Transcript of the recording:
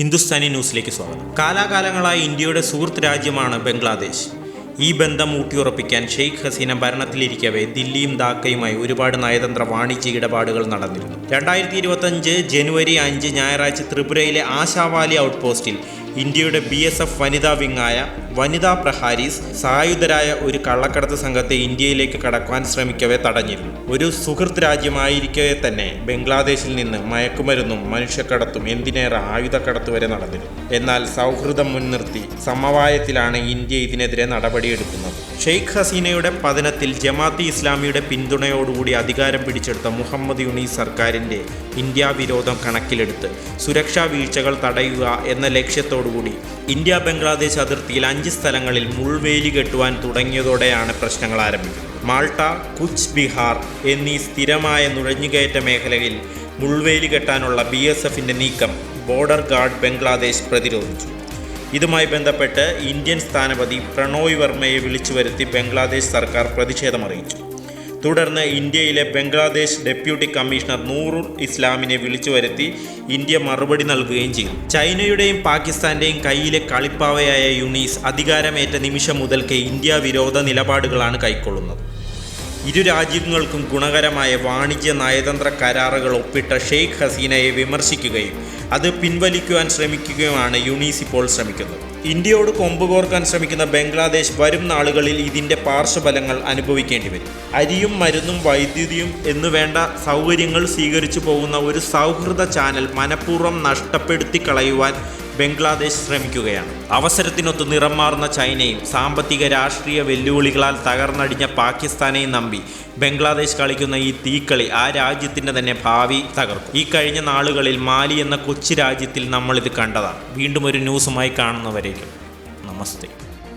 ഹിന്ദുസ്ഥാനി ന്യൂസിലേക്ക് സ്വാഗതം. കാലാകാലങ്ങളായി ഇന്ത്യയുടെ സുഹൃത്ത് രാജ്യമാണ് ബംഗ്ലാദേശ്. ഈ ബന്ധം ഊട്ടിയുറപ്പിക്കാൻ ഷെയ്ഖ് ഹസീന ഭരണത്തിലിരിക്കവേ ദില്ലിയും ധാക്കയുമായി ഒരുപാട് നയതന്ത്ര വാണിജ്യ ഇടപാടുകൾ നടന്നിരുന്നു. രണ്ടായിരത്തി ഇരുപത്തഞ്ച് ജനുവരി അഞ്ച് ഞായറാഴ്ച ത്രിപുരയിലെ ആശാവാലി ഔട്ട് പോസ്റ്റിൽ ഇന്ത്യയുടെ ബി എസ് എഫ് വനിതാ വിങ്ങായ വനിതാ പ്രഹാരീസ് സായുധരായ ഒരു കള്ളക്കടത്ത് സംഘത്തെ ഇന്ത്യയിലേക്ക് കടക്കുവാൻ ശ്രമിക്കവേ തടഞ്ഞിരുന്നു. ഒരു സുഹൃത്ത് രാജ്യമായിരിക്കവേ തന്നെ ബംഗ്ലാദേശിൽ നിന്ന് മയക്കുമരുന്നും മനുഷ്യക്കടത്തും എന്തിനേറെ ആയുധക്കടത്ത് വരെ നടന്നിരുന്നു. എന്നാൽ സൗഹൃദം മുൻനിർത്തി സമവായത്തിലാണ് ഇന്ത്യ ഇതിനെതിരെ നടപടിയെടുക്കുന്നത്. ഷെയ്ഖ് ഹസീനയുടെ പതനത്തിൽ ജമാഅത്ത് ഇസ്ലാമിയുടെ പിന്തുണയോടുകൂടി അധികാരം പിടിച്ചെടുത്ത മുഹമ്മദ് യുണീസ് സർക്കാരിന്റെ ഇന്ത്യാ വിരോധം കണക്കിലെടുത്ത് സുരക്ഷാ വീഴ്ചകൾ തടയുക എന്ന ലക്ഷ്യത്തോടുകൂടി ഇന്ത്യ ബംഗ്ലാദേശ് അതിർത്തിയിൽ അഞ്ച് സ്ഥലങ്ങളിൽ മുൾവേലി കെട്ടുവാൻ തുടങ്ങിയതോടെയാണ് പ്രശ്നങ്ങൾ ആരംഭിക്കുന്നത് മാൾട്ട കുച്ച് ബിഹാർ എന്നീ സ്ഥിരമായ നുഴഞ്ഞുകയറ്റ മേഖലയിൽ മുൾവേലി കെട്ടാനുള്ള ബി എസ് എഫിന്റെ നീക്കം ബോർഡർ ഗാർഡ് ബംഗ്ലാദേശ് പ്രതിരോധിച്ചു. ഇതുമായി ബന്ധപ്പെട്ട് ഇന്ത്യൻ സ്ഥാനപതി പ്രണോയ് വർമ്മയെ വിളിച്ചു വരുത്തി ബംഗ്ലാദേശ് സർക്കാർ പ്രതിഷേധമറിയിച്ചു തുടർന്ന് ഇന്ത്യയിലെ ബംഗ്ലാദേശ് ഡെപ്യൂട്ടി കമ്മീഷണർ നൂറുൽ ഇസ്ലാമിനെ വിളിച്ചു വരുത്തി ഇന്ത്യ മറുപടി നൽകുകയും ചെയ്തു. ചൈനയുടെയും പാകിസ്ഥാന്റെയും കയ്യിലെ കളിപ്പാവയായ യുണീസ് അധികാരമേറ്റ നിമിഷം മുതൽക്കേ ഇന്ത്യ വിരോധ നിലപാടുകളാണ് കൈക്കൊള്ളുന്നത്. ഇരു രാജ്യങ്ങൾക്കും ഗുണകരമായ വാണിജ്യ നയതന്ത്ര കരാറുകൾ ഒപ്പിട്ട ഷെയ്ഖ് ഹസീനയെ വിമർശിക്കുകയും അത് പിൻവലിക്കുവാൻ ശ്രമിക്കുകയുമാണ് യുണീസ് ഇപ്പോൾ ശ്രമിക്കുന്നത്. ഇന്ത്യയോട് കൊമ്പ് കോർക്കാൻ ശ്രമിക്കുന്ന ബംഗ്ലാദേശ് വരും നാളുകളിൽ ഇതിന്റെ പാർശ്വഫലങ്ങൾ അനുഭവിക്കേണ്ടി വരും. അരിയും മരുന്നും വൈദ്യുതിയും എന്നു വേണ്ട സൗകര്യങ്ങൾ സ്വീകരിച്ചു പോകുന്ന ഒരു സൗഹൃദ ചാനൽ മനഃപൂർവം നഷ്ടപ്പെടുത്തി കളയുവാൻ ബംഗ്ലാദേശ് ശ്രമിക്കുകയാണ്. അവസരത്തിനൊത്ത് നിറം മാറുന്ന ചൈനയും സാമ്പത്തിക രാഷ്ട്രീയ വെല്ലുവിളികളാൽ തകർന്നടിഞ്ഞ പാകിസ്ഥാനെയും നമ്പി. ബംഗ്ലാദേശ് കളിക്കുന്ന ഈ തീക്കളി ആ രാജ്യത്തിന്റെ തന്നെ ഭാവി തകർക്കും. ഈ കഴിഞ്ഞ നാളുകളിൽ മാലി എന്ന കൊച്ചു രാജ്യത്തിൽ നമ്മളിത് കണ്ടതാണ്. വീണ്ടും ഒരു ന്യൂസുമായി കാണുന്നവരേക്കും. നമസ്തേ.